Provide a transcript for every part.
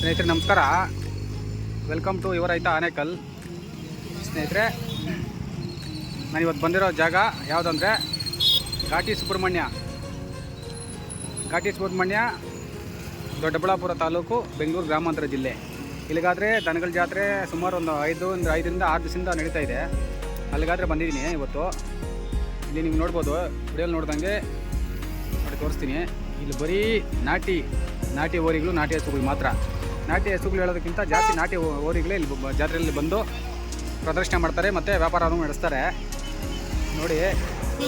ಸ್ನೇಹಿತರೆ, ನಮಸ್ಕಾರ. Welcome to ಯುವ ರೈತ ಆನೇಕಲ್. ಸ್ನೇಹಿತರೆ, ನಾನು ಇವತ್ತು ಬಂದಿರೋ ಜಾಗ ಯಾವುದಂದರೆ ಘಾಟಿ ಸುಬ್ರಹ್ಮಣ್ಯ. ಘಾಟಿ ಸುಬ್ರಹ್ಮಣ್ಯ, ದೊಡ್ಡಬಳ್ಳಾಪುರ ತಾಲೂಕು, ಬೆಂಗಳೂರು ಗ್ರಾಮಾಂತರ ಜಿಲ್ಲೆ. ಇಲ್ಲಿಗಾದರೆ ದನಗಳ ಜಾತ್ರೆ ಸುಮಾರು ಒಂದು ಐದು ಒಂದು ಐದರಿಂದ ಆರು ದಿವಸದಿಂದ ನಡೀತಾ ಇದೆ. ಅಲ್ಲಿಗಾದರೆ ಬಂದಿದ್ದೀನಿ ಇವತ್ತು. ಇಲ್ಲಿ ನೀವು ನೋಡ್ಬೋದು, ವಿಡಿಯೋಲಿ ನೋಡ್ದಂಗೆ ನೋಡಿ ತೋರಿಸ್ತೀನಿ. ಇಲ್ಲಿ ಬರೀ ನಾಟಿ ನಾಟಿ ಓರಿಗಳು ನಾಟಿ ಹಸುಗಳು ಮಾತ್ರ. ನಾಟಿ ಹಸುಗಳು ಹೇಳೋದಕ್ಕಿಂತ ಜಾಸ್ತಿ ನಾಟಿ ಓರಿಗಳೇ ಇಲ್ಲಿ ಜಾತ್ರೆಯಲ್ಲಿ ಬಂದು ಪ್ರದರ್ಶನ ಮಾಡ್ತಾರೆ ಮತ್ತು ವ್ಯಾಪಾರವನ್ನು ನಡೆಸ್ತಾರೆ. ನೋಡಿ,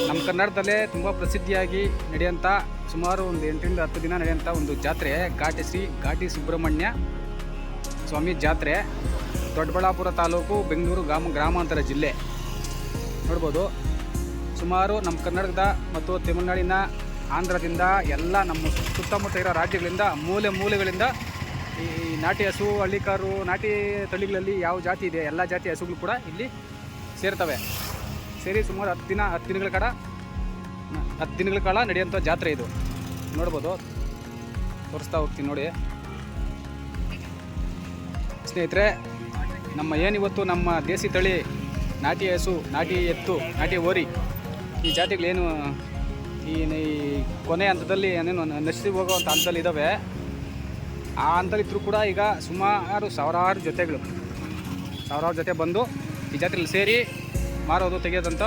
ನಮ್ಮ ಕನ್ನಡದಲ್ಲೇ ತುಂಬ ಪ್ರಸಿದ್ಧಿಯಾಗಿ ನಡೆಯೋಂಥ ಸುಮಾರು ಒಂದು ಎಂಟರಿಂದ ಹತ್ತು ದಿನ ನಡೆಯೋಂಥ ಒಂದು ಜಾತ್ರೆ, ಘಾಟಿ ಶ್ರೀ ಘಾಟಿ ಸುಬ್ರಹ್ಮಣ್ಯ ಸ್ವಾಮಿ ಜಾತ್ರೆ, ದೊಡ್ಡಬಳ್ಳಾಪುರ ತಾಲೂಕು ಬೆಂಗಳೂರು ಗ್ರಾಮ, ಗ್ರಾಮಾಂತರ ಜಿಲ್ಲೆ. ನೋಡ್ಬೋದು, ಸುಮಾರು ನಮ್ಮ ಕರ್ನಾಟಕದ ಮತ್ತು ತಮಿಳುನಾಡಿನ ಆಂಧ್ರದಿಂದ ಎಲ್ಲ ನಮ್ಮ ಸುತ್ತಮುತ್ತ ಇರೋ ರಾಜ್ಯಗಳಿಂದ ಮೂಲೆ ಮೂಲೆಗಳಿಂದ ಈ ನಾಟಿ ಹಸು, ಹಳ್ಳಿಕಾರು, ನಾಟಿ ತಳಿಗಳಲ್ಲಿ ಯಾವ ಜಾತಿ ಇದೆ, ಎಲ್ಲ ಜಾತಿ ಹಸುಗಳು ಕೂಡ ಇಲ್ಲಿ ಸೇರ್ತವೆ. ಸೇರಿ ಸುಮಾರು ಹತ್ತು ದಿನ, ಹತ್ತು ದಿನಗಳ ಕಾಲ, ಹತ್ತು ದಿನಗಳ ಕಾಲ ನಡೆಯುವಂಥ ಜಾತ್ರೆ ಇದು. ನೋಡ್ಬೋದು. ತೋರಿಸ್ತಾ ಹೋಗ್ತೀನಿ ನೋಡಿ. ಸ್ನೇಹಿತರೆ, ನಮ್ಮ ಏನಿವತ್ತು ನಮ್ಮ ದೇಸಿ ತಳಿ, ನಾಟಿ ಹಸು, ನಾಟಿ ಎತ್ತು, ನಾಟಿ ಓರಿ ಈ ಜಾತಿಗಳೇನು ಈ ಕೊನೆ ಹಂತದಲ್ಲಿ ಏನೇನು ನಶಿಸಿ ಹೋಗುವಂಥ ಹಂತದಲ್ಲಿ ಇದ್ದಾವೆ ಆ ಹಂತದಲ್ಲಿದ್ದರೂ ಕೂಡ ಈಗ ಸುಮಾರು ಸಾವಿರಾರು ಜೊತೆಗಳು, ಸಾವಿರಾರು ಜೊತೆ ಬಂದು ಈ ಜಾತ್ರೆಯಲ್ಲಿ ಸೇರಿ ಮಾರೋದು ತೆಗೆಯೋದಂತ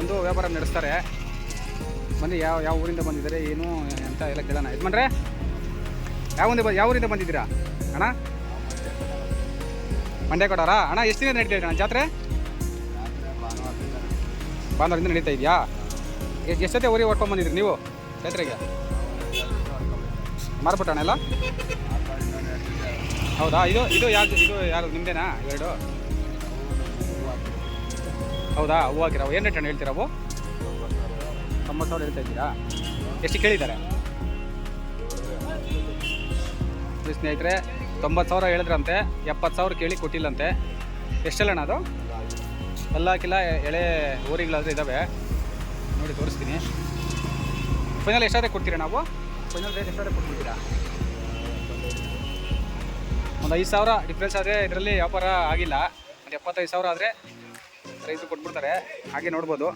ಒಂದು ವ್ಯಾಪಾರ ನಡೆಸ್ತಾರೆ. ಬನ್ನಿ, ಯಾವ ಯಾವ ಊರಿಂದ ಬಂದಿದ್ದಾರೆ, ಏನು ಅಂತ ಎಲ್ಲ ಕೇಳೋಣ. ಇದು ಮಾಡ್ರೆ ಯಾವ ಊರಿಂದ ಯಾವ ಊರಿಂದ ಬಂದಿದ್ದೀರಾ? ಅಣ್ಣ? ಮಂಡ್ಯ ಕೊಡೋರಾ ಅಣ್ಣ, ಎಷ್ಟು ದಿನ ನಡೀತಾ ಇದೆ ಜಾತ್ರೆ? ಭಾನುವಾರದಿಂದ ನಡೀತಾ ಇದೆಯಾ? ಎಷ್ಟೊತ್ತೆ ಊರಿಗೆ ಹೊಡ್ಕೊಂಡು ಬಂದಿದ್ರಿ ನೀವು ಜಾತ್ರೆಗೆ? ಮಾರ್ಬಿಟ್ಟ ಅಣ್ಣ ಎಲ್ಲ? ಹೌದಾ? ಇದು ಇದು ಯಾರು ಇದು ಯಾರು, ನಿಮ್ದೇನಾ ಎರಡು ಹೌದಾ? ಹೂವು ಹಾಕಿರೋ ಏನು ರೇಟ್ ಅಣ್ಣ ಹೇಳ್ತೀರಾ ಅವು ತೊಂಬತ್ತು ಸಾವಿರ ಹೇಳ್ತಾ ಇದ್ದೀರಾ? ಎಷ್ಟು ಕೇಳಿದ್ದಾರೆ? ಸ್ನೇಹಿತರೆ, ತೊಂಬತ್ತು ಸಾವಿರ ಹೇಳಿದ್ರಂತೆ, ಎಪ್ಪತ್ತು ಸಾವಿರ ಕೇಳಿ ಕೊಟ್ಟಿಲ್ಲಂತೆ. ಎಷ್ಟೆಲ್ಲಣ್ಣ ಅದು? ಎಲ್ಲ ಹಾಕಿಲ್ಲ, ಎಳೆ ಊರಿಗಳಾದ್ರೂ ಇದ್ದಾವೆ ನೋಡಿ ತೋರಿಸ್ತೀನಿ. ಫೈನಲ್ ಎಷ್ಟಾದ್ರೆ ಕೊಡ್ತೀರಾ ನಾವು? ಫೈನಲ್ ರೇಟ್ ಒಂದು ಐದು ಸಾವಿರ ಡಿಫ್ರೆನ್ಸ್ ಆದರೆ ಇದರಲ್ಲಿ ವ್ಯಾಪಾರ ಆಗಿಲ್ಲ. ಒಂದು ಎಪ್ಪತ್ತೈದು ಸಾವಿರ ಆದರೆ ರೈತರು ಕೊಟ್ಬಿಡ್ತಾರೆ. ಹಾಗೆ ನೋಡ್ಬೋದು.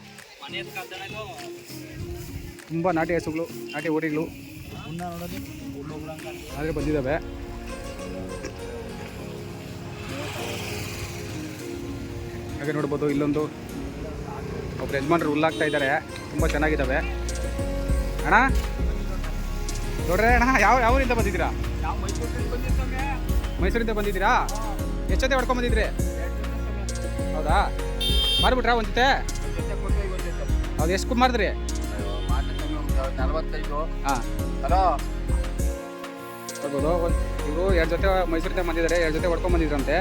ತುಂಬ ನಾಟಿ ಹಸುಗಳು, ನಾಟಿ ಓಡಿಗಳು ಆದರೆ ಬಂದಿದ್ದಾವೆ ಹಾಗೆ ನೋಡ್ಬೋದು, ಇಲ್ಲೊಂದು ಒಬ್ರು ಯಜಮಾನ್ರು ಹುಲ್ಲಾಗ್ತಾ ಇದ್ದಾರೆ. ತುಂಬ ಚೆನ್ನಾಗಿದ್ದಾವೆ ಅಣ್ಣ? ನೋಡ್ರೆ ಅಣ್ಣ ಯಾವ ಯಾವ ಊರಿಂದ ಬಂದಿದ್ದೀರಾ? ಮೈಸೂರಿಂದ ಬಂದಿದ್ದೀರಾ? ಎಷ್ಟು ಜೊತೆ ಹೊಡ್ಕೊಂಡ್ ಬಂದಿದ್ರಿ? ಹೌದಾ? ಮಾರ್ಬಿಟ್ರಾ ಒಂದು ಜೊತೆ ಹೌದು ಎಷ್ಟು ಮಾರಿದ್ರಿ? ಹಾಂ. ಹಲೋ ಒಂದು ಇವರು ಎರಡು ಜೊತೆ ಮೈಸೂರಿಂದ ಬಂದಿದ್ದಾರೆ ಎರಡು ಜೊತೆ ಹೊಡ್ಕೊಂಡ್ ಬಂದಿದ್ರಂತೆ.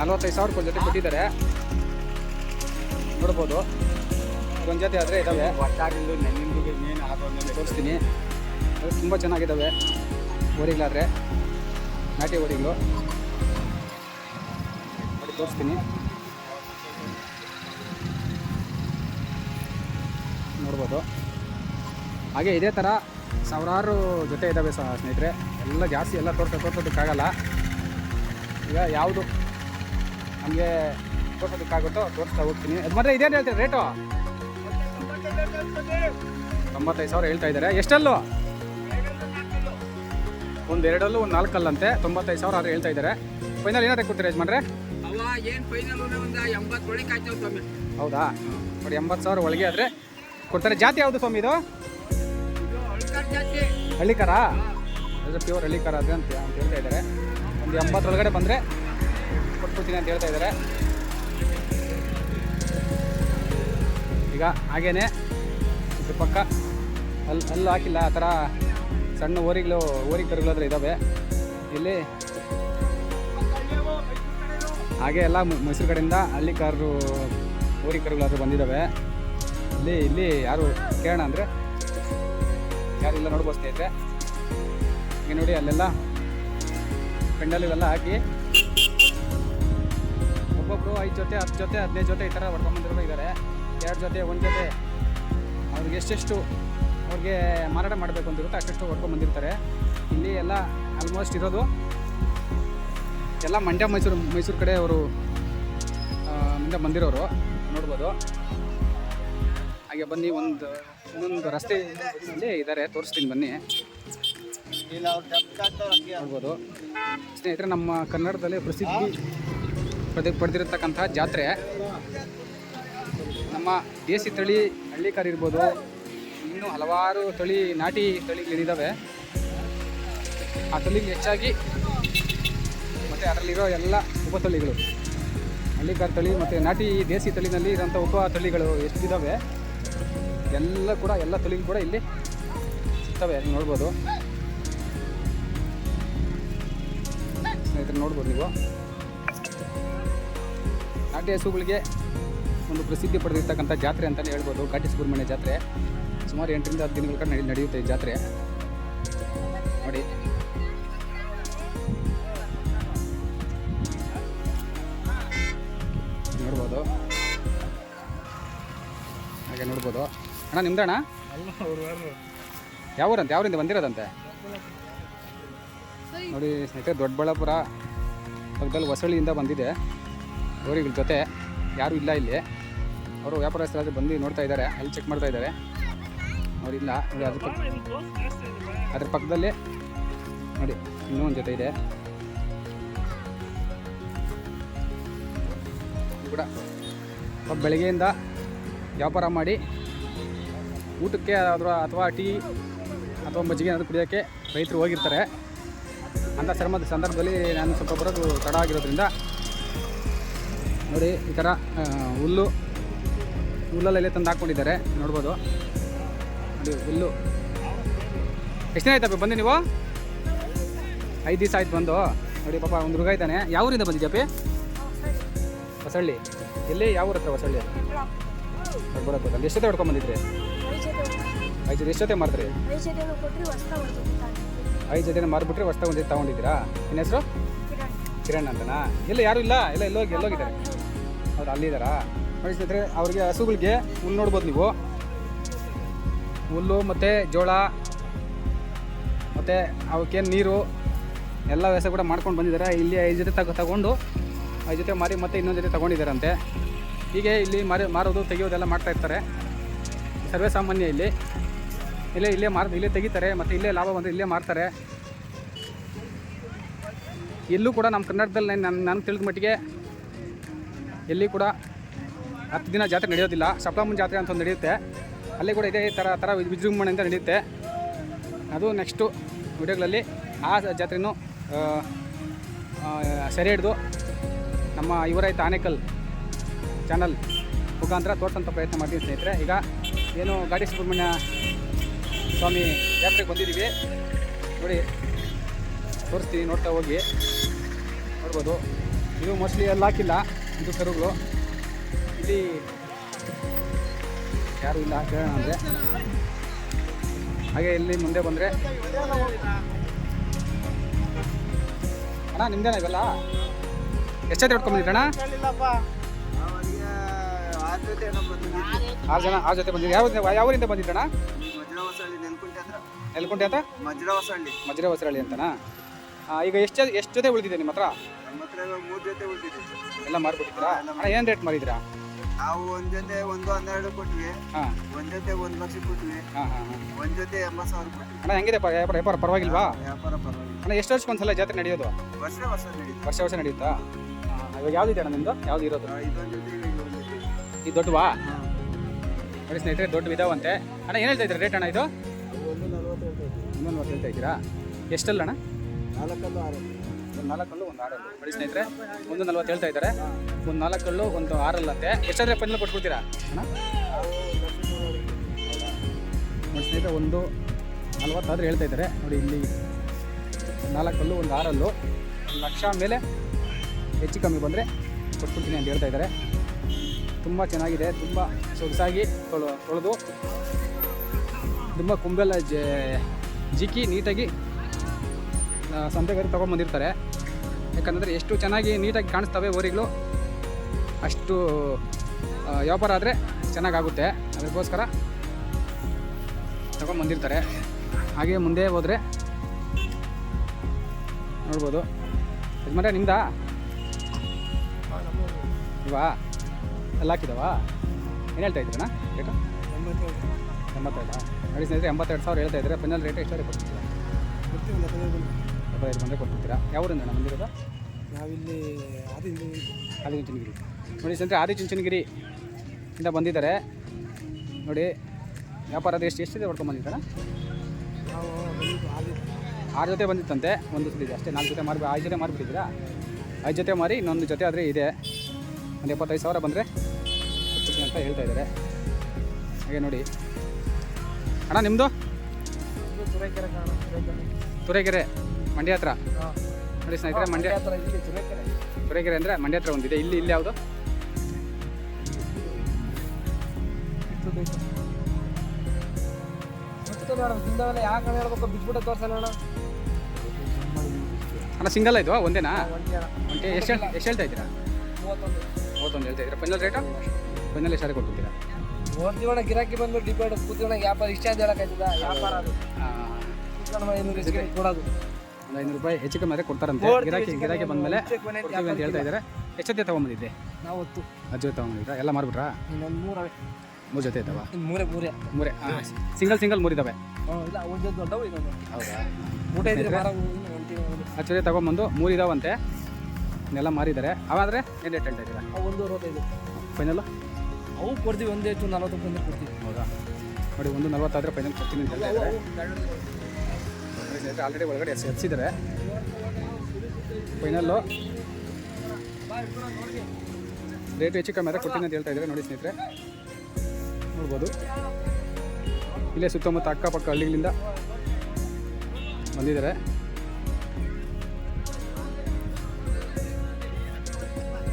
ನಲ್ವತ್ತೈದು ಸಾವಿರಕ್ಕೆ ಒಂದು ಜೊತೆ ಕೊಟ್ಟಿದ್ದಾರೆ. ನೋಡ್ಬೋದು. ಒಂದು ಜೊತೆ ಆದರೆ ಇದ್ದಾವೆ ತೋರಿಸ್ತೀನಿ. ಅದು ತುಂಬ ಚೆನ್ನಾಗಿದ್ದಾವೆ ಓರಿಗಳಾದರೆ ನಾಟಿ ಓರಿಗಳು ನೋಡಿ ತೋರಿಸ್ತೀನಿ. ನೋಡ್ಬೋದು. ಹಾಗೆ ಇದೇ ಥರ ಸಾವಿರಾರು ಜೊತೆ ಇದ್ದಾವೆ ಸಹ ಸ್ನೇಹಿತರೆ. ಎಲ್ಲ ಜಾಸ್ತಿ ಎಲ್ಲ ತೋರ್ಸ ತೋರ್ಸೋದಕ್ಕಾಗಲ್ಲ. ಈಗ ಯಾವುದು ನಮಗೆ ತೋರ್ಸೋದಕ್ಕಾಗುತ್ತೋ ತೋರಿಸ್ತಾ ಹೋಗ್ತೀನಿ. ಅದು ಮಾತ್ರ ಇದೇನು ಹೇಳ್ತೀರಿ ರೇಟು? ತೊಂಬತ್ತೈದು ಸಾವಿರ ಹೇಳ್ತಾ ಇದ್ದಾರೆ. ಎಷ್ಟಲ್ಲೂ? ಒಂದು ಎರಡಲ್ಲೂ ಒಂದು ನಾಲ್ಕಲ್ಲಂತೆ. ತೊಂಬತ್ತೈದು ಸಾವಿರ ಆದ್ರೆ ಹೇಳ್ತಾ ಇದಾರೆ ಫೈನಲ್ ಏನಾದ್ರೆ ಕೊಡ್ತೀರಾ ಯಜಮಾನ್ರೆ? ಅವ ಏನ್ ಫೈನಲ್ ಒಂದ ಎಂಬತ್ತು ಒಳಗೆ ಕಾಯ್ತಾವ ಸ್ವಾಮಿ. ಹೌದಾ? ನೋಡಿ ಎಂಬತ್ತು ಸಾವಿರ ಒಳಗೆ ಆದರೆ ಕೊಡ್ತಾರೆ. ಜಾತಿ ಯಾವುದು ಸ್ವಾಮಿ ಇದು? ಹಳ್ಳಿಕಾರ? ಅದು ಪ್ಯೂರ್ ಹಳ್ಳಿಕಾರ ಅದೇ ಅಂತ ಅಂತ ಹೇಳ್ತಾ ಇದ್ದಾರೆ. ಒಂದು ಎಂಬತ್ತರೊಳಗಡೆ ಬಂದರೆ ಕೊಟ್ಬಿಡ್ತೀನಿ ಅಂತ ಹೇಳ್ತಾ ಇದಾರೆ ಈಗ ಹಾಗೇನೆ ಪಕ್ಕ ಅಲ್ಲಿ ಅಲ್ಲಿ ಹಾಕಿಲ್ಲ ಆ ಥರ ಸಣ್ಣ ಓರಿಗಳು ಓರಿ ಕರುಗಳಾದ್ರೆ ಇದ್ದಾವೆ ಇಲ್ಲಿ ಹಾಗೆ ಎಲ್ಲ ಮೈಸೂರು ಕಡೆಯಿಂದ ಹಳ್ಳಿ ಕಾರು ಓರಿ ಕರುಗಳಾದ್ರೂ ಬಂದಿದ್ದಾವೆ ಇಲ್ಲಿ ಇಲ್ಲಿ ಯಾರು ಕೇಳೋಣ ಅಂದರೆ ಯಾರು ಇಲ್ಲ ನೋಡ್ಬೋದು ಸ್ನೇಹಿತರೆ ಈಗ ನೋಡಿ ಅಲ್ಲೆಲ್ಲ ಪೆಂಡಲ್ಗಳೆಲ್ಲ ಹಾಕಿ ಒಬ್ಬೊಬ್ಬರು ಐದು ಜೊತೆ, ಹತ್ತು ಜೊತೆ, ಹದಿನೈದು ಜೊತೆ ಈ ಥರ ಹೊಡ್ಕೊಂಬಂದಿರೋ ಇದ್ದಾರೆ ಎರಡು ಜೊತೆ, ಒಂದು ಜೊತೆ. ಅವ್ರಿಗೆ ಎಷ್ಟೆಷ್ಟು ಅವ್ರಿಗೆ ಮಾರಾಟ ಮಾಡಬೇಕು ಅಂತ ಇರುತ್ತೆ ಅಷ್ಟೆಷ್ಟು ಹೊಡ್ಕೊಂಡು ಬಂದಿರ್ತಾರೆ. ಇಲ್ಲಿ ಎಲ್ಲ ಆಲ್ಮೋಸ್ಟ್ ಇರೋದು. ಎಲ್ಲ ಮಂಡ್ಯ, ಮೈಸೂರು ಮೈಸೂರು ಕಡೆ ಅವರು ಮುಂದೆ ಬಂದಿರೋರು. ನೋಡ್ಬೋದು. ಹಾಗೆ ಬನ್ನಿ, ಒಂದು, ಇನ್ನೊಂದು ರಸ್ತೆ ಇದ್ದಾರೆ ತೋರಿಸ್ತೀನಿ ಬನ್ನಿ. ನೋಡ್ಬೋದು. ಸ್ನೇಹಿತರೆ, ನಮ್ಮ ಕನ್ನಡದಲ್ಲಿ ಪ್ರಸಿದ್ಧಿ ಪಡೆದ ಪಡೆದಿರತಕ್ಕಂಥ ಜಾತ್ರೆ. ನಮ್ಮ ದೇಸಿ ತಳಿ ಹಳ್ಳಿಕಾರ್ ಇರ್ಬೋದು. ಇನ್ನೂ ಹಲವಾರು ತಳಿ, ನಾಟಿ ತಳಿಗಳಿದ್ದಾವೆ ಆ ತಳಿಗೆ ಹೆಚ್ಚಾಗಿ ಮತ್ತು ಅದರಲ್ಲಿರೋ ಎಲ್ಲ ಉಪತಳಿಗಳು ಹಳ್ಳಿಕಾರ್ ತಳಿ ಮತ್ತು ನಾಟಿ ದೇಸಿ ತಳಿನಲ್ಲಿ ಇರೋಂಥ ಉಪ ತಳಿಗಳು ಎಷ್ಟಿದ್ದಾವೆ ಎಲ್ಲ ಕೂಡ ಎಲ್ಲ ತಳಿಗಳು ಕೂಡ ಇಲ್ಲಿ ಸಿಗ್ತವೆ. ನೋಡ್ಬೋದು. ಸ್ನೇಹಿತರೆ, ನೋಡ್ಬೋದು ನೀವು. ನಾಟಿ ಹಸುಗಳಿಗೆ ಒಂದು ಪ್ರಸಿದ್ಧಿ ಪಡೆದಿರ್ತಕ್ಕಂಥ ಜಾತ್ರೆ ಅಂತಲೇ ಹೇಳ್ಬೋದು. ಘಾಟಿ ಸುಬ್ರಹ್ಮಣ್ಯ ಜಾತ್ರೆ. ಸುಮಾರು ಎಂಟರಿಂದ ಹತ್ತು ದಿನಗಳ ಕಡೆ ನಡೆ ನಡೆಯುತ್ತೆ ಈ ಜಾತ್ರೆ. ನೋಡಿ. ನೋಡ್ಬೋದು. ಹಾಗೆ ನೋಡ್ಬೋದು. ಅಣ್ಣ ನಿಮ್ದಣ್ಣ ಯಾವ ಊರಂತೆ? ಯಾವರಿಂದ ಬಂದಿರೋದಂತೆ? ನೋಡಿ ಸ್ನೇಹಿತರೆ, ದೊಡ್ಡಬಳ್ಳಾಪುರ ಪಕ್ಕದಲ್ಲಿ ಹೊಸಳ್ಳಿಯಿಂದ ಬಂದಿದೆ. ಅವರಿಗಳ ಜೊತೆ. ಯಾರೂ ಇಲ್ಲ ಇಲ್ಲಿ. ಅವರು ವ್ಯಾಪಾರಸ್ಥರಾದ್ರೆ ಬಂದು ನೋಡ್ತಾ ಇದ್ದಾರೆ. ಅಲ್ಲಿ ಚೆಕ್ ಮಾಡ್ತಾ ಇದ್ದಾರೆ. ಅವರಿಲ್ಲ ನೋಡಿ ಅದ್ರ ಪಕ್ಕ ಅದ್ರ ಪಕ್ಕದಲ್ಲಿ ನೋಡಿ, ಇನ್ನೂ ಒಂದು ಜೊತೆ ಇದೆ. ಕೂಡ ಬೆಳಗ್ಗೆಯಿಂದ ವ್ಯಾಪಾರ ಮಾಡಿ ಊಟಕ್ಕೆ ಅಥವಾ ಅಥವಾ ಟೀ ಅಥವಾ ಮಜ್ಜಿಗೆ ಏನಾದರೂ ಕುಡಿಯೋಕ್ಕೆ ರೈತರು ಹೋಗಿರ್ತಾರೆ. ಅಂಥ ಶ್ರಮದ ಸಂದರ್ಭದಲ್ಲಿ ನಾನು ಸ್ವಲ್ಪ ಬರೋದು ತಡ ಆಗಿರೋದ್ರಿಂದ ನೋಡಿ, ಈ ಥರ ಹುಲ್ಲು ಹುಲ್ಲಲ್ಲೇ ತಂದು ಹಾಕ್ಕೊಂಡಿದ್ದಾರೆ, ನೋಡ್ಬೋದು. ಹುಲ್ಲು. ಎಷ್ಟು ದಿನ ಆಯ್ತಪ್ಪ? ಬಂದೆ ನೀವು? ಐದು ದಿವಸ ಆಯ್ತು ಬಂದು. ನೋಡಿ ಪಾಪ ಒಂದು ಹುಡುಗ ಇದ್ದಾನೆ. ಯಾವ ಊರಿಂದ ಅಪ್ಪಿ? ಹೊಸಳ್ಳಿ. ಎಲ್ಲಿ? ಯಾವ ಊರ ಹತ್ರ ಹೊಸಳ್ಳಿ? ದೊಡ್ಡಬಳ್ಳಾಪುರ ಅಲ್ಲಿ ಎಷ್ಟೊತ್ತೆ ಹೊಡ್ಕೊಂಡ್ ಬಂದಿದ್ರಿ? ಐದು ಜೊತೆ ಎಷ್ಟೊತ್ತೆ ಮಾರಿದ್ರಿ ಐದು ಜೊತೆ ಮಾರ್ಬಿಟ್ರೆ ಹೊಸ್ತಾ ಒಂದು ತಗೊಂಡಿದ್ದೀರಾ? ನಿನ್ನ ಹೆಸರು? ಕಿರಣ್ ಅಂತನಾ? ಇಲ್ಲ ಯಾರು ಇಲ್ಲ? ಎಲ್ಲ ಎಲ್ಲೋಗಿ ಎಲ್ಲೋಗಿದ್ದಾರೆ. ಅವ್ರು ಅಲ್ಲಿದ್ದಾರಾ ನೋಡಿ ಸ್ನೇಹಿತರೆ, ಅವ್ರಿಗೆ ಹಸುಗಳಿಗೆ ಹುಲ್ಲು ನೋಡ್ಬೋದು ನೀವು. ಹುಲ್ಲು, ಮತ್ತು ಜೋಳ, ಮತ್ತು ಅವಕ್ಕೇನು ನೀರು, ಎಲ್ಲ ವ್ಯವಸ್ಥೆ ಕೂಡ ಮಾಡ್ಕೊಂಡು ಬಂದಿದ್ದಾರೆ. ಇಲ್ಲಿ ಐದು ಜೊತೆ ತಗೊ ತಗೊಂಡು, ಐದು ಜೊತೆ ಮಾರಿ ಮತ್ತೆ ಇನ್ನೊಂದು ಜೊತೆ ತಗೊಂಡಿದ್ದಾರಂತೆ. ಹೀಗೆ ಇಲ್ಲಿ ಮಾರಿ ಮಾರೋದು, ತೆಗೆಯೋದೆಲ್ಲ ಮಾಡ್ತಾ ಇರ್ತಾರೆ. ಸರ್ವೇ ಸಾಮಾನ್ಯ ಇಲ್ಲಿ. ಇಲ್ಲೇ ಇಲ್ಲೇ ಮಾರ್ ಇಲ್ಲೇ ತೆಗಿತಾರೆ, ಮತ್ತು ಇಲ್ಲೇ ಲಾಭ ಬಂದರೆ ಇಲ್ಲೇ ಮಾರ್ತಾರೆ. ಎಲ್ಲೂ ಕೂಡ ನಮ್ಮ ಕರ್ನಾಟಕದಲ್ಲಿ ನನ್ನ ನನಗೆ ತಿಳಿದ ಮಟ್ಟಿಗೆ ಎಲ್ಲಿ ಕೂಡ ಹತ್ತು ದಿನ ಜಾತ್ರೆ ನಡೆಯೋದಿಲ್ಲ. ಸಪ್ಲಮ್ಮನ ಜಾತ್ರೆ ಅಂತ ಒಂದು ನಡೆಯುತ್ತೆ. ಅಲ್ಲಿ ಕೂಡ ಇದೇ ಥರ ಥರ ವಿಜೃಂಭಣೆಯಿಂದ ನಡೆಯುತ್ತೆ. ಅದು ನೆಕ್ಸ್ಟು ವಿಡಿಯೋಗಳಲ್ಲಿ ಆ ಜಾತ್ರೆನೂ ಸೆರೆ ಹಿಡಿದು ನಮ್ಮ ಯುವರೈತ ಆನೇಕಲ್ ಚಾನಲ್ ಮುಖಾಂತರ ತೋರ್ಸೋಂಥ ಪ್ರಯತ್ನ ಮಾಡ್ತೀವಿ ಸ್ನೇಹಿತರೆ. ಈಗ ಏನು ಗಾಡಿ ಸುಬ್ರಹ್ಮಣ್ಯ ಸ್ವಾಮಿ ಜಾತ್ರೆಗೆ ಬಂದಿದ್ದೀವಿ. ನೋಡಿ ತೋರಿಸ್ತೀವಿ ನೋಡ್ತಾ ಹೋಗಿ. ನೋಡ್ಬೋದು. ಇದು ಮೋಸ್ಟ್ಲಿ ಎಲ್ಲ ಹಾಕಿಲ್ಲ, ಇದು ಕರುಗಳು. ಇಲ್ಲಿ ಯಾರು ಇಲ್ಲ ಕೇಳೋಣ ಅಂದರೆ. ಹಾಗೆ ಇಲ್ಲಿ ಮುಂದೆ ಬಂದರೆ. ಅಣ್ಣ, ನಿಮ್ದೇನ ಇವೆಲ್ಲ? ಎಷ್ಟೊತ್ತೆ ಹೊಡ್ಕೊಂಬಂದಿದ್ರಣ್ಣ ಆರು ಜನ, ಆರು ಜೊತೆ ಬಂದಿದ್ದು ಯಾವ ಯಾವ ಊರಿಂದ ನೆಲ್ಕುಂಟೆ ಅಂತ? ಮಜ್ರವಸಳ್ಳಿ ಮಜ್ರೆ ಹೊಸರಳ್ಳಿ ಅಂತನಾ? ಈಗ ಎಷ್ಟು ಎಷ್ಟು ಜೊತೆ ಉಳಿದಿದೆ ನಿಮ್ಮ ಹತ್ರ? ಮೂರು ಜೊತೆ ಉಳಿದಿದೆ ಎಲ್ಲ ಮಾರ್ಬಿಟ್ಟಿದ್ದೀರಾ ಅಣ್ಣ, ಏನು ರೇಟ್ ಮಾರಿದ್ದೀರಾ? ನಾವು ಒಂದ್ ಜೊತೆ ಒಂದು ಹನ್ನೆರಡು ಕೊಟ್ವಿ. ಹಾಂ. ಒಂದ್ ಜೊತೆ ಒಂದ್ ಲಕ್ಷ ಕೊಟ್ವಿ. ಹಾಂ ಹಾಂ ಹಾಂ. ಒಂದ್ ಜೊತೆ ಎಂಬತ್ತು ಸಾವಿರ ಕೊಟ್ವಿ. ಅಣ್ಣ ಹೆಂಗಿದೆ? ಪ- ವ್ಯಾಪಾರ ವ್ಯಾಪಾರ ಪರವಾಗಿಲ್ವಾ? ವ್ಯಾಪಾರ ಪರವಾಗಿಲ್ಲ. ಅಣ್ಣ ಎಷ್ಟು ವರ್ಷಕ್ಕೊಂದ್ಸಲ ಜಾತ್ರೆ ನಡೆಯೋದು? ವರ್ಷ ವರ್ಷ ನಡೀತು ವರ್ಷ ವರ್ಷ ನಡೆಯುತ್ತಾ? ಹಾಂ ಇವಾಗ ಯಾವ್ದಿದೆ ಅಣ್ಣ ನಿಮ್ಮದು ಯಾವ್ದು ಇರೋದು? ಇದೊಂದ್ ಜೊತೆ ಇದೊಂದ್ ಜೊತೆ ಇದು. ದೊಡ್ಡವಾ? ನೋಡಿ ಸ್ನೇಹಿತರೆ ದೊಡ್ಡ ವಿಧವಂತೆ. ಅಣ್ಣ ಏನು ಹೇಳ್ತಾ ಇದ್ದೀರಾ ರೇಟ್ ಅಣ್ಣ ಇದು? ಒಂದು ನಲ್ವತ್ತು ಇನ್ನೊಂದು ಹೊತ್ತು ಹೇಳ್ತಾ ಇದ್ದೀರಾ? ಎಷ್ಟಲ್ಲ ಅಣ್ಣ? ನಾಲ್ಕಲ್ಲು ಆರು ಒಂದು ನಾಲ್ಕಲ್ಲು ಒಂದು ಆರಲ್ಲು. ಬಡಿ ಸ್ನೇಹಿತರೆ, ಒಂದು ನಲ್ವತ್ತು ಹೇಳ್ತಾ ಇದ್ದಾರೆ. ಒಂದು ನಾಲ್ಕಲ್ಲು, ಒಂದು ಆರಲ್ಲತ್ತೆ ಎಷ್ಟಾದ್ರೆ ಪೆನ್ನಲ್ಲಿ ಕೊಟ್ಬಿಡ್ತೀರಾ? ಬಡಿ ನೋಡಿ ಸ್ನೇಹಿತರೆ, ಒಂದು ನಲ್ವತ್ತಾದ್ರೆ ಹೇಳ್ತಾ ಇದ್ದಾರೆ. ನೋಡಿ ಇಲ್ಲಿ ನಾಲ್ಕಲ್ಲು, ಒಂದು ಆರಲ್ಲು. ಒಂದು ಲಕ್ಷ ಮೇಲೆ ಹೆಚ್ಚು ಕಮ್ಮಿ ಬಂದರೆ ಕೊಟ್ಬಿಡ್ತೀನಿ ಅಂತ ಹೇಳ್ತಾ ಇದ್ದಾರೆ. ತುಂಬ ಚೆನ್ನಾಗಿದೆ, ತುಂಬ ಸೊಗಸಾಗಿ ತೊಳು ತೊಳೆದು, ತುಂಬ ಕುಂಬೆಲ್ಲ ಜ ಜಿಕ್ಕಿ ನೀಟಾಗಿ ಸಂತೆಗಾರಿ ತೊಗೊಂಬಂದಿರ್ತಾರೆ ಯಾಕಂದರೆ ಎಷ್ಟು ಚೆನ್ನಾಗಿ ನೀಟಾಗಿ ಕಾಣಿಸ್ತವೆ ಊರಿಗಳು, ಅಷ್ಟು ವ್ಯಾಪಾರ ಆದರೆ ಚೆನ್ನಾಗಾಗುತ್ತೆ. ಅದಕ್ಕೋಸ್ಕರ ತೊಗೊಂಬಂದಿರ್ತಾರೆ ಹಾಗೆ ಮುಂದೆ ಹೋದರೆ ನೋಡ್ಬೋದು. ಯಜಮಾನ್ರೆ, ನಿಮ್ದಾ? ಇವಾ? ಎಲ್ಲ ಹಾಕಿದವಾ? ಏನು ಹೇಳ್ತಾ ಇದ್ದೀರಣ್ಣ? ರೇಟು ಎಂಬತ್ತೈದು. ನೋಡಿ ಸ್ನೇಹಿತರೆ, ಎಂಬತ್ತೆರಡು ಸಾವಿರ ಹೇಳ್ತಾ ಇದ್ದಾರೆ? ಫೈನಲ್ ರೇಟ್ ಎಷ್ಟು ಕೊಡ್ತೀರಾ? ಎಪ್ಪತ್ತೈದು ಬಂದರೆ ಕೊಡ್ತೀರಾ ಯಾವೂರಿಂದ ಅಣ್ಣ ಬಂದಿರೋದು? ನಾವಿಲ್ಲಿ ಆದಿ ಆದಿಚುಂಚನಗಿರಿ. ನೋಡಿ ಸ್ನೇಹಿತರೆ ಆದಿಚುಂಚನಗಿರಿ ಇಂದ ಬಂದಿದ್ದಾರೆ. ನೋಡಿ ವ್ಯಾಪಾರದ ಎಷ್ಟು ಎಷ್ಟಿದೆ ಹೊಡ್ಕೊಂಡು ಬಂದಿದ್ದಾರ? ಆದಿ ಆರು ಜೊತೆ. ಬಂದಿತ್ತಂತೆ ಒಂದು ಇದೆ ಅಷ್ಟೇ. ನಾಲ್ಕು ಜೊತೆ ಮಾರಿ ಐದು ಜೊತೆ ಮಾರಿಬಿಟ್ಟಿದ್ದೀರಾ ಐದು ಜೊತೆ ಮಾರಿ ಇನ್ನೊಂದು ಜೊತೆ ಆದರೆ ಇದೆ. ಒಂದು ಎಪ್ಪತ್ತೈದು ಸಾವಿರ ಬಂದರೆ ಅಂತ ಹೇಳ್ತಾ ಇದ್ದಾರೆ. ಹಾಗೆ ನೋಡಿ. ಅಣ್ಣ ನಿಮ್ಮದು ತುರೇಕೆರೆ. ಮಂಡ್ಯ ಹತ್ರ? ನೋಡಿ ಸ್ನೇಹಿತರೆ ಮಂಡ್ಯ ತುರೇಕೆರೆ ಅಂದರೆ ಮಂಡ್ಯ ಹತ್ರ ಒಂದಿದೆ. ಇಲ್ಲಿ ಇಲ್ಲಿ ಯಾವುದು? ಅಣ್ಣ ಸಿಂಗಲ್ ಆಯ್ತು ಒಂದೇನಾ? ಒಂಟಿ ಎಷ್ಟು ಎಷ್ಟು ಹೇಳ್ತಾ ಇದ್ದೀರಾ? ಮೂವತ್ತೊಂದು. ಹೇಳ್ತಾ ಇದ್ದೀರಾ? ಫೈನಲ್ ರೇಟು ಫೈನಲ್ ಎಷ್ಟು ಕೊಡ್ತೀರಾ ಒಂದಿವಣ ಗಿರಾಕಿ ಬಂದು ಡಿಪೆಂಡ್ ಕೂತಿವಣ ವ್ಯಾಪಾರ ಇಷ್ಟ ಅಂತ ಹೇಳಕ್ಕಾಯ್ತದ ವ್ಯಾಪಾರ ಅದು. ಕೂತ್ಕೊಂಡು ಕೊಡೋದು. ಒಂದು ಐನೂರು ರೂಪಾಯಿ ಹೆಚ್ಚು ಕಮ್ಮಿ ಆದರೆ ಕೊಡ್ತಾರಂತೆ. ಗಿರಾಕಿ ಗಿರಾಕಿ ಬಂದಮೇಲೆ ಕೊಡ್ತೀವಿ ಅಂತ ಹೇಳ್ತಾ ಇದ್ದಾರೆ. ಎಷ್ಟು ಜೊತೆ ತೊಗೊಂಬಂದಿದ್ದೆ ನಾವು ಹೊತ್ತು. ಜೊತೆ ತೊಗೊಂಬಂದಿದ್ರಾ ಎಲ್ಲ ಮಾರ್ಬಿಟ್ರಾ? ಇನ್ನೊಂದು ಮೂರವೆ. ಮೂರು ಜೊತೆ ಇದ್ದಾವ ಮೂರೇ ಮೂರೇ. ಮೂರೇ. ಸಿಂಗಲ್ ಸಿಂಗಲ್ ಮೂರಿದ್ದಾವೆ ಇಲ್ಲ ಒಂದು ದೊಡ್ಡವು ಇನ್ನೊಂದು ಹೌದಾ? ಊಟ ಮಾರ ಜೊತೆ ತೊಗೊಂಬಂದು ಮೂರಿದಾವಂತೆ ಇನ್ನೆಲ್ಲ ಮಾರಿದ್ದಾರೆ. ಅವಾದರೆ ಏನು ರೇಟ್ ಹೇಳ್ತಾ ಇದ್ದೀರಾ? ಒಂದು ಅರವತ್ತೈದು. ಫೈನಲು ಅವು ಕೊಡ್ತೀವಿ ಒಂದೇ ಹೆಚ್ಚು ನಲ್ವತ್ತು ಕೊಡ್ತೀವಿ. ಹೌದಾ? ನೋಡಿ ಒಂದು ನಲ್ವತ್ತಾದರೆ ಫೈನಲ್ ಕೊಡ್ತೀನಿ ಅಂತ ಹೇಳ್ತಾ ಇದ್ದಾರೆ. ಆಲ್ರೆಡಿ ಒಳಗಡೆ ಎಸ್ ಎತ್ಸಿದ್ದಾರೆ ಫೈನಲ್ಲು ರೇಟ್ ಹೆಚ್ಚು ಕಮ್ಮಿ ಆದರೆ ಕೊಟ್ಟಿನ ಅಂತ ಹೇಳ್ತಾ ಇದ್ದಾರೆ ನೋಡಿ ಸ್ನೇಹಿತರೆ. ನೋಡ್ಬೋದು. ಇಲ್ಲೇ ಸುತ್ತಮುತ್ತ ಅಕ್ಕಪಕ್ಕ ಹಳ್ಳಿಗಳಿಂದ ಬಂದಿದ್ದಾರೆ.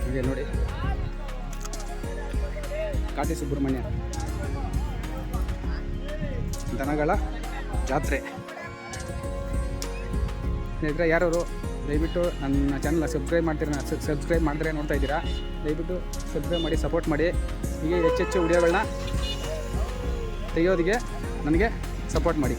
ಹೀಗೆ ನೋಡಿ. ಕಾಟಿ ಸುಬ್ರಹ್ಮಣ್ಯ. ದನಗಳ ಜಾತ್ರೆ. ಸ್ನೇಹಿತರೆ ಯಾರು ದಯವಿಟ್ಟು ನನ್ನ ಚಾನಲ್ನ ಸಬ್ಸ್ಕ್ರೈಬ್ ಮಾಡ್ತೀರ ಸಬ್ಸ್ಕ್ರೈಬ್ ಮಾಡಿದ್ರೆ ನೋಡ್ತಾ ಇದ್ದೀರಾ, ದಯವಿಟ್ಟು ಸಬ್ಸ್ಕ್ರೈಬ್ ಮಾಡಿ ಸಪೋರ್ಟ್ ಮಾಡಿ. ಹೀಗೆ ಹೆಚ್ಚೆಚ್ಚು ವಿಡಿಯೋಗಳನ್ನ ತೆಗೆಯೋದಿಗೆ ನನಗೆ ಸಪೋರ್ಟ್ ಮಾಡಿ.